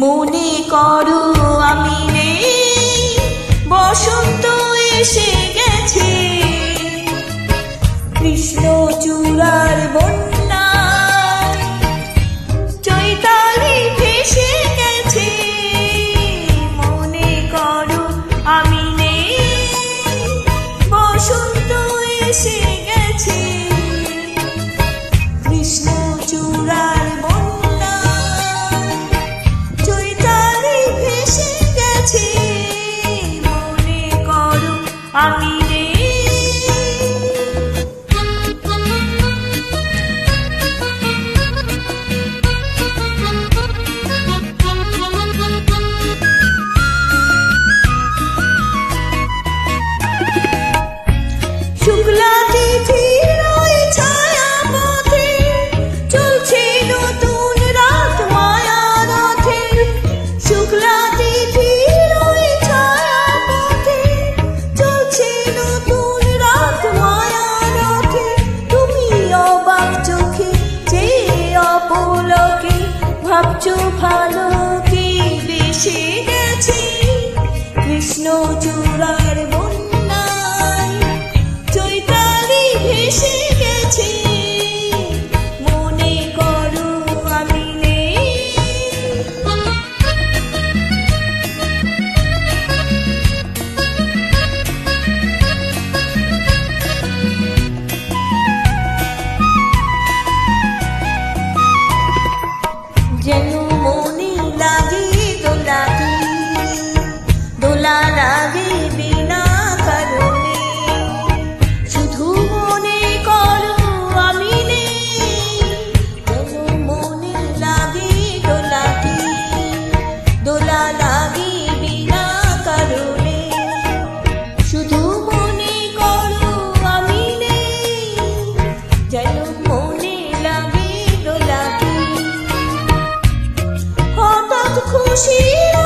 মনে করো আমি নেই। বসন্ত conseguir.